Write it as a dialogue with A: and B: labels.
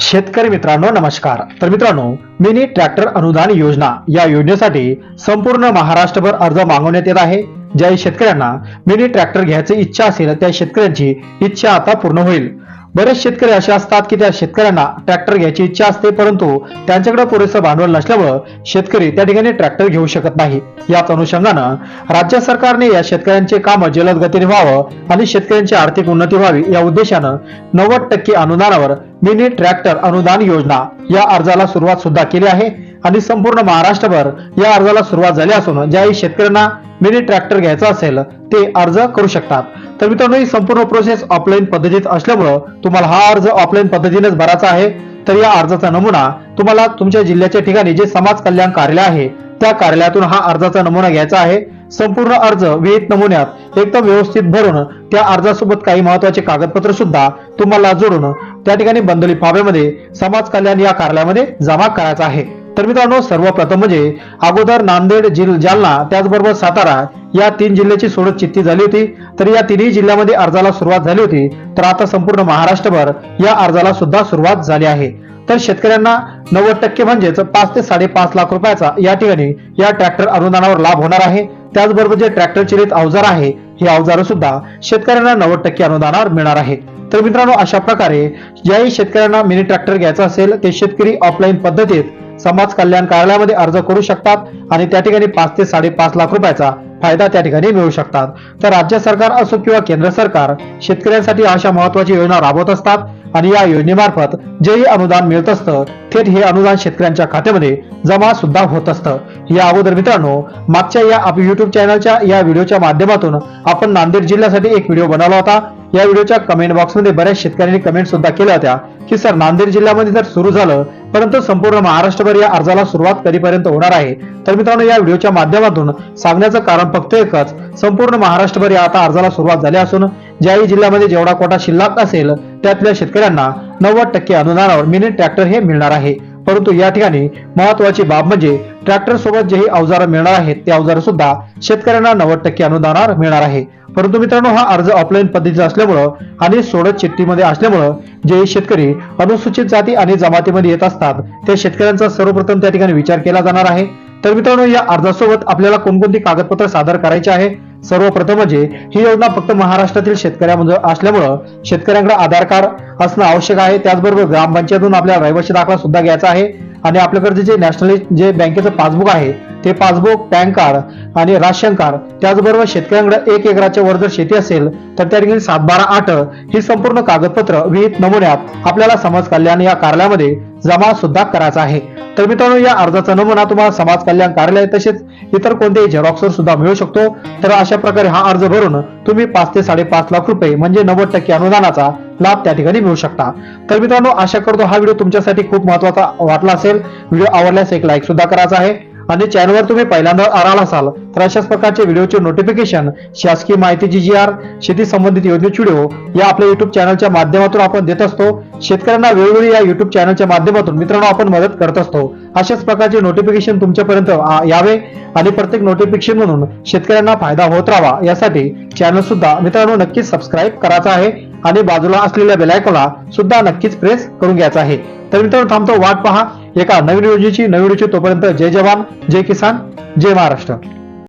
A: शेतकरी मित्रांनो नमस्कार. तर मित्रांनो मिनी ट्रॅक्टर अनुदान योजना या योजनेसाठी संपूर्ण महाराष्ट्रभर अर्ज मागवण्यात येत आहे. ज्या शेतकऱ्यांना मिनी ट्रॅक्टर घ्यायची इच्छा असेल त्या शेतकऱ्यांची इच्छा आता पूर्ण होईल. बरेच शेतकरी असे असतात की त्या शेतकऱ्यांना ट्रॅक्टर घ्यायची इच्छा असते परंतु त्यांच्याकडे पुरेसं भांडवल नसल्यामुळं शेतकरी त्या ठिकाणी ट्रॅक्टर घेऊ शकत नाही. याच अनुषंगानं राज्य सरकारने या शेतकऱ्यांचे काम जलद गतीने व्हावं आणि शेतकऱ्यांची आर्थिक उन्नती व्हावी या उद्देशानं नव्वद टक्के अनुदानावर मिनी ट्रॅक्टर अनुदान योजना या अर्जाला सुरुवात सुद्धा केली आहे आणि संपूर्ण महाराष्ट्रभर या अर्जाला सुरुवात झाली असून ज्याही शेतकऱ्यांना मिनी ट्रॅक्टर घ्यायचा असेल ते अर्ज करू शकतात. तर मित्रांनो ही संपूर्ण प्रोसेस ऑफलाईन पद्धतीत असल्यामुळं तुम्हाला हा अर्ज ऑफलाईन पद्धतीनेच भरायचा आहे. तर या अर्जाचा नमुना तुम्हाला तुमच्या जिल्ह्याच्या ठिकाणी जे समाज कल्याण कार्यालय आहे त्या कार्यालयातून हा अर्जाचा नमुना घ्यायचा आहे. संपूर्ण अर्ज विहित नमुन्यात एकदम व्यवस्थित भरून त्या अर्जासोबत काही महत्त्वाचे कागदपत्र सुद्धा तुम्हाला जोडून त्या ठिकाणी बंदली फाब्यामध्ये समाज कल्याण या कार्यालयामध्ये जमा करायचा आहे. तर मित्रांनो सर्वप्रथम म्हणजे अगोदर नांदेड जिल जालना त्याचबरोबर सातारा या तीन जिल्ह्याची सोडत चित्ती झाली होती. तर या तिन्ही जिल्ह्यामध्ये अर्जाला सुरुवात झाली होती. तर आता संपूर्ण महाराष्ट्रभर या अर्जाला सुद्धा सुरुवात झाली आहे. तर शेतकऱ्यांना नव्वद टक्के म्हणजेच पाच ते साडेपाच लाख रुपयाचा या ठिकाणी या ट्रॅक्टर अनुदानावर लाभ होणार आहे. त्याचबरोबर जे ट्रॅक्टर चलित अवजार आहे हे अवजार सुद्धा शेतकऱ्यांना नव्वद टक्के अनुदानावर मिळणार आहे. तर मित्रांनो अशा प्रकारे ज्याही शेतकऱ्यांना मिनी ट्रॅक्टर घ्यायचा असेल ते शेतकरी ऑफलाईन पद्धतीत समाज कल्याण कार्यालयामध्ये अर्ज करू शकतात आणि त्या ठिकाणी पाच ते साडेपाच लाख रुपयाचा फायदा त्या ठिकाणी मिळू शकतात. तर राज्य सरकार असो किंवा केंद्र सरकार शेतकऱ्यांसाठी अशा महत्वाची योजना राबवत असतात आणि या योजनेमार्फत जेही अनुदान मिळत असतं थेट हे अनुदान शेतकऱ्यांच्या खात्यामध्ये जमा सुद्धा होत असतं. या अगोदर मित्रांनो मागच्या या आप युट्यूब चॅनलच्या या व्हिडिओच्या माध्यमातून आपण नांदेड जिल्ह्यासाठी एक व्हिडिओ बनवला होता. या व्हिडिओच्या कमेंट बॉक्समध्ये बऱ्याच शेतकऱ्यांनी कमेंट सुद्धा केल्या होत्या की सर नांदेड जिल्ह्यामध्ये जर सुरू झालं परंतु संपूर्ण महाराष्ट्रभर या अर्जाला सुरुवात कधीपर्यंत होणार आहे? तर मित्रांनो या व्हिडिओच्या माध्यमातून सांगण्याचं कारण फक्त एकच संपूर्ण महाराष्ट्रभर या आता अर्जाला सुरुवात झाली असून ज्याही जिल्ह्यामध्ये जेवढा कोटा शिल्लक असेल त्यातल्या शेतकऱ्यांना नव्वद टक्के अनुदानावर मिनी ट्रॅक्टर हे मिळणार आहे. परंतु या ठिकाणी महत्वाची बाब म्हणजे ट्रॅक्टर सोबत जेही अवजारं मिळणार आहेत ते अवजार सुद्धा शेतकऱ्यांना नव्वद टक्के अनुदानावर मिळणार आहे. परंतु मित्रांनो हा अर्ज ऑफलाईन पद्धतीचा असल्यामुळं आणि सोडत चिठ्ठीमध्ये असल्यामुळं जे शेतकरी अनुसूचित जाती आणि जमातीमध्ये येत असतात त्या शेतकऱ्यांचा सर्वप्रथम त्या ठिकाणी विचार केला जाणार आहे. तर मित्रांनो या अर्जासोबत आपल्याला कोणकोणती कागदपत्र सादर करायचे आहे? सर्वप्रथम म्हणजे ही योजना फक्त महाराष्ट्रातील शेतकऱ्यामध्ये असल्यामुळं शेतकऱ्यांकडे आधार कार्ड असणं आवश्यक आहे. त्याचबरोबर ग्रामपंचायतून आपल्याला रहिवासी दाखला सुद्धा घ्यायचा आहे. आणि आपल्याकडे जे नॅशनल जे बँकेचं पासबुक आहे ते पासबुक पॅन कार्ड आणि राशन कार्ड त्याचबरोबर शेतकऱ्यांकडे एक एकराच्या वर जर शेती असेल तर त्या ठिकाणी सात बारा आठ ही संपूर्ण कागदपत्र विहित नमुन्यात आपल्याला समाज कल्याण या कार्यालयामध्ये जमा सुद्धा करायचा आहे. तर मित्रांनो या अर्जाचा नमुना तुम्हाला समाज कल्याण कार्यालय तसेच इतर कोणत्याही झेरॉक्सवर सुद्धा मिळू शकतो. तर अशा प्रकारे हा अर्ज भरून तुम्ही पाच ते साडेपाच लाख रुपये म्हणजे नव्वद टक्के अनुदानाचा लाभ त्या ठिकाणी मिळू शकता. तर मित्रांनो आशा करतो हा व्हिडिओ तुमच्यासाठी खूप महत्त्वाचा वाटला असेल. व्हिडिओ आवडल्यास एक लाईक सुद्धा करायचा आहे. आणि चॅनलवर तुम्ही पहिल्यांदा आराल असाल तर अशाच प्रकारचे व्हिडिओचे नोटिफिकेशन शासकीय माहितीची जी आर शेती संबंधित योजनेचे व्हिडिओ या आपल्या युट्यूब चॅनलच्या माध्यमातून आपण देत असतो. शेतकऱ्यांना वेळोवेळी या युट्यूब चॅनलच्या माध्यमातून मित्रांनो आपण मदत करत असतो. अशाच प्रकारचे नोटिफिकेशन तुमच्यापर्यंत यावे आणि प्रत्येक नोटिफिकेशन म्हणून शेतकऱ्यांना फायदा होत राहावा यासाठी चॅनल सुद्धा मित्रांनो नक्कीच सबस्क्राईब करायचा आहे. आणि बाजूला असलेल्या बेलायकोला सुद्धा नक्कीच प्रेस करून घ्यायचा आहे. तर मित्रांनो थांबतो वाट पहा. एका नवीन योजनेची नवीन रुची तोपर्यंत जय जवान जय किसान जय महाराष्ट्र.